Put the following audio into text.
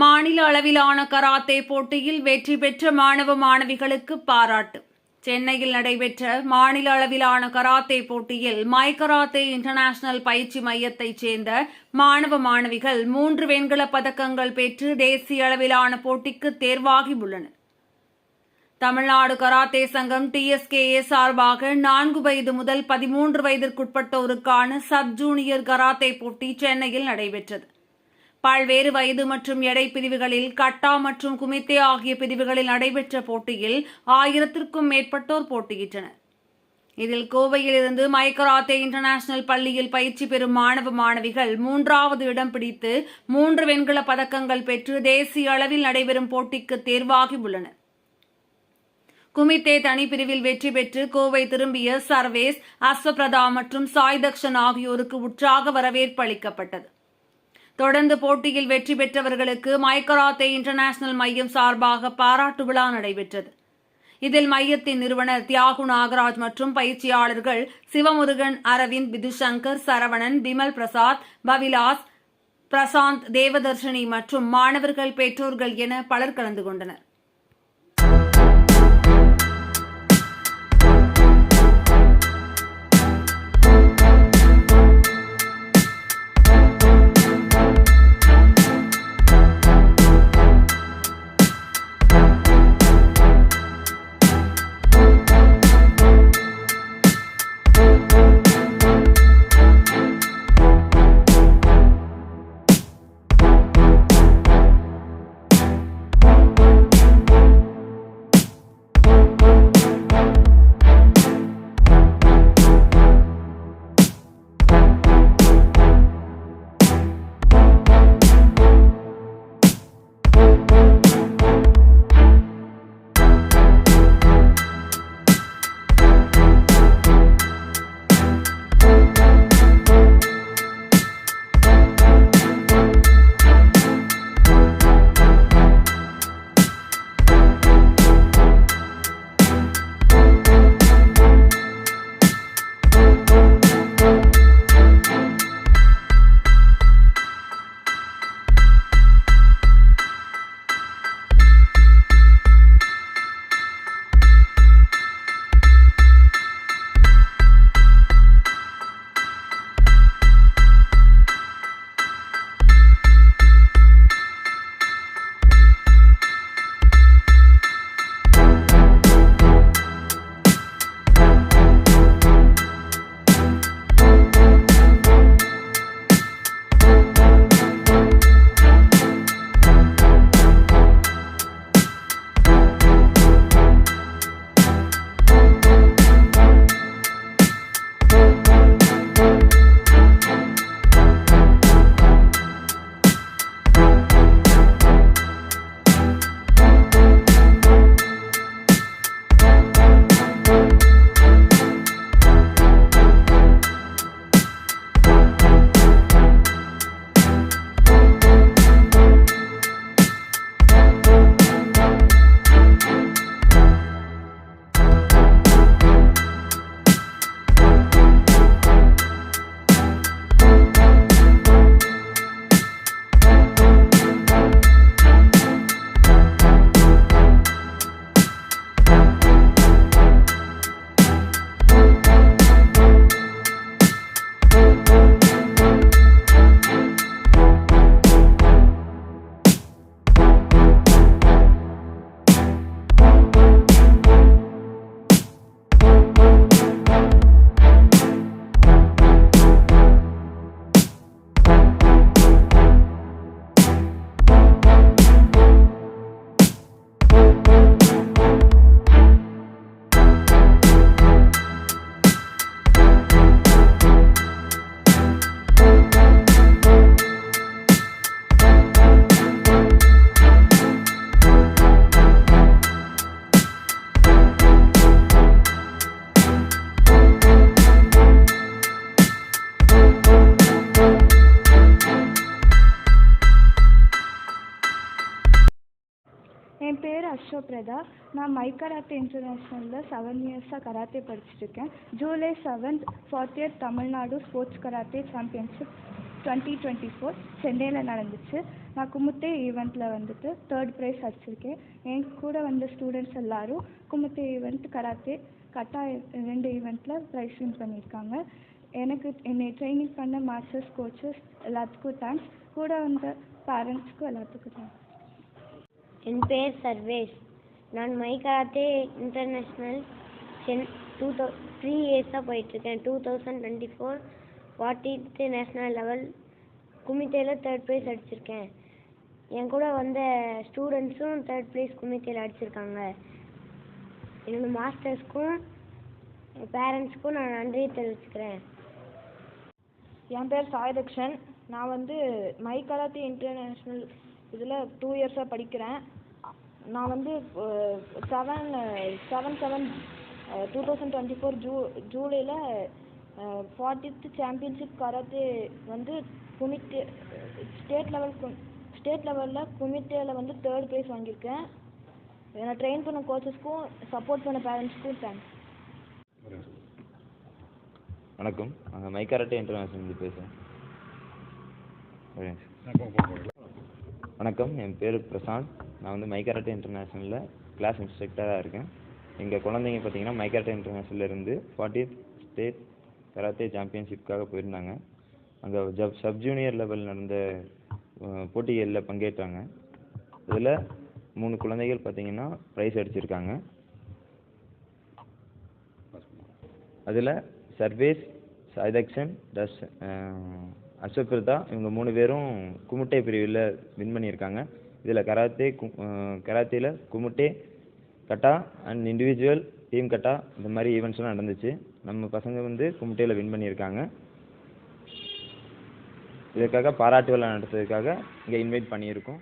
மாநில அளவிலான கராத்தே போட்டியில் வெற்றி பெற்ற மாணவ மாணவிகளுக்கு பாராட்டு. சென்னையில் நடைபெற்ற மாநில அளவிலான கராத்தே போட்டியில் மை கராத்தே இன்டர்நேஷனல் பயிற்சி மையத்தைச் சேர்ந்த மாணவ மாணவிகள் மூன்று வெண்கல பதக்கங்கள் பெற்று தேசிய அளவிலான போட்டிக்கு தேர்வாகி உள்ளனர் தமிழ்நாடு கராத்தே சங்கம் டிஎஸ்கேஏ சார்பாக நான்கு வயது முதல் பதிமூன்று வயதிற்குட்பட்டோருக்கான சப் ஜூனியர் கராத்தே போட்டி சென்னையில் நடைபெற்றது. பல்வேறு வயது மற்றும் எடை பிரிவுகளில் கட்டா மற்றும் குமித்தே ஆகிய பிரிவுகளில் நடைபெற்ற போட்டியில் ஆயிரத்திற்கும் மேற்பட்டோர் போட்டியிட்டனர். இதில் கோவையிலிருந்து மைக்கராத்தே இன்டர்நேஷனல் பள்ளியில் பயிற்சி பெறும் மாணவ மாணவிகள் மூன்றாவது இடம் பிடித்து மூன்று வெண்கல பதக்கங்கள் பெற்று தேசிய அளவில் நடைபெறும் போட்டிக்கு தேர்வாகி உள்ளனர். குமித்தே தனிப்பிரிவில் வெற்றி பெற்று கோவை திரும்பிய சர்வேஸ் அஸ்வபிரதா மற்றும் சாய் தக்ஷன் ஆகியோருக்கு உற்சாக வரவேற்பு அளிக்கப்பட்டது. தொடர்ந்து போட்டியில் வெற்றி பெற்றவர்களுக்கு மைக்கராத்தே இன்டர்நேஷனல் மையம் சார்பாக பாராட்டு விழா நடைபெற்றது. இதில் மையத்தின் நிறுவனர் தியாகு நாகராஜ் மற்றும் பயிற்சியாளர்கள் சிவமுருகன் அரவிந்த் விதுசங்கர் சரவணன் பிமல் பிரசாத் பவிலாஸ் பிரசாந்த் தேவதர்ஷினி மற்றும் மாணவர்கள் பெற்றோர்கள் என பலர் கலந்து கொண்டனர். என் நான் மை கராத்தே இன்டர்நேஷ்னலில் செவன் இயர்ஸாக கராத்தே படிச்சிருக்கேன் July seventh fortieth Tamil Nadu sports karate championship twenty twenty four சென்னையில் நடந்துச்சு. நான் குமுத்தே ஈவெண்ட்டில் வந்துட்டு தேர்ட் ப்ரைஸ் அடிச்சிருக்கேன். என் கூட வந்த ஸ்டூடெண்ட்ஸ் எல்லாரும் குமுத்தே ஈவெண்ட் கராத்தே கட்டா ரெண்டு ஈவெண்ட்டில் ப்ரைஸ் வின் பண்ணியிருக்காங்க. எனக்கு என்னை ட்ரைனிங் பண்ண மாஸ்டர்ஸ் கோச்சஸ் எல்லாத்துக்கும் தேங்க்ஸ் கூட வந்த பேரண்ட்ஸ்க்கும் எல்லாத்துக்கும் தேங்க்ஸ் என் பேர் சர்வேஷ். நான் மைகராத்தே இன்டர்நேஷ்னல் சென் டூ தௌ த்ரீ இயர்ஸாக போயிட்டுருக்கேன். Two thousand twenty four fortieth national level குமித்தேல third prize அடிச்சிருக்கேன். என் கூட வந்த ஸ்டூடெண்ட்ஸும் தேர்ட் ப்ரைஸ் குமித்தேல அடிச்சிருக்காங்க. என்னோடய மாஸ்டர்ஸ்க்கும் பேரண்ட்ஸ்க்கும் நான் நன்றியை தெரிவிச்சுக்கிறேன். என் பேர் சாய்தக்ஷன். நான் வந்து மை கராத்தே இன்டர்நேஷ்னல் இதில் டூ இயர்ஸாக படிக்கிறேன். நான் வந்து seven seven seven two thousand twenty four zoo ஜூலையில் ஃபார்ட்டித் சாம்பியன்ஷிப் கராத்தே வந்து குமிட்டே ஸ்டேட் லெவல் ஸ்டேட் லெவலில் குமிட்டேல வந்து தேர்ட் ப்ரைஸ் வாங்கியிருக்கேன். என்னை ட்ரெயின் பண்ண கோச்சஸ்க்கும் சப்போர்ட் பண்ண பேரண்ட்ஸ்க்கும் தேங்க்ஸ் வணக்கம். நாங்கள் மைக்காரட்டே இன்டர்நேஷனல் பேசுகிறேன். வணக்கம் என் பேர் பிரசாந்த். நான் வந்து மைக்காரட்டை இன்டர்நேஷனலில் கிளாஸ் இன்ஸ்ட்ரக்டராக இருக்கேன். எங்கள் குழந்தைங்க பார்த்தீங்கன்னா மைக்காரட்டே இன்டர்நேஷனல்ல இருந்து ஃபார்ட்டி ஸ்டேட் கராத்தே சாம்பியன்ஷிப்காக போயிருந்தாங்க. அங்கே ஜப் சப் ஜூனியர் லெவல் நடந்த போட்டிகளில் பங்கேற்றாங்க. இதில் மூணு குழந்தைகள் பார்த்தீங்கன்னா ப்ரைஸ் அடிச்சிருக்காங்க. அதில் சர்வேஸ் சாய்தக்ஷன் தர்ஷ் அஸ்வபிரதா இவங்க மூணு பேரும் குமுட்டை பிரிவில் வின் பண்ணியிருக்காங்க. இதில் கராத்தே கு கராத்தேல kumite kata and individual team kata இந்த மாதிரி ஈவெண்ட்ஸ்லாம் நடந்துச்சு. நம்ம பசங்க வந்து குமுட்டேல வின் பண்ணியிருக்காங்க. இதற்காக பாராட்டு விழா நடத்துறதுக்காக இங்கே இன்வைட் பண்ணியிருக்கோம்.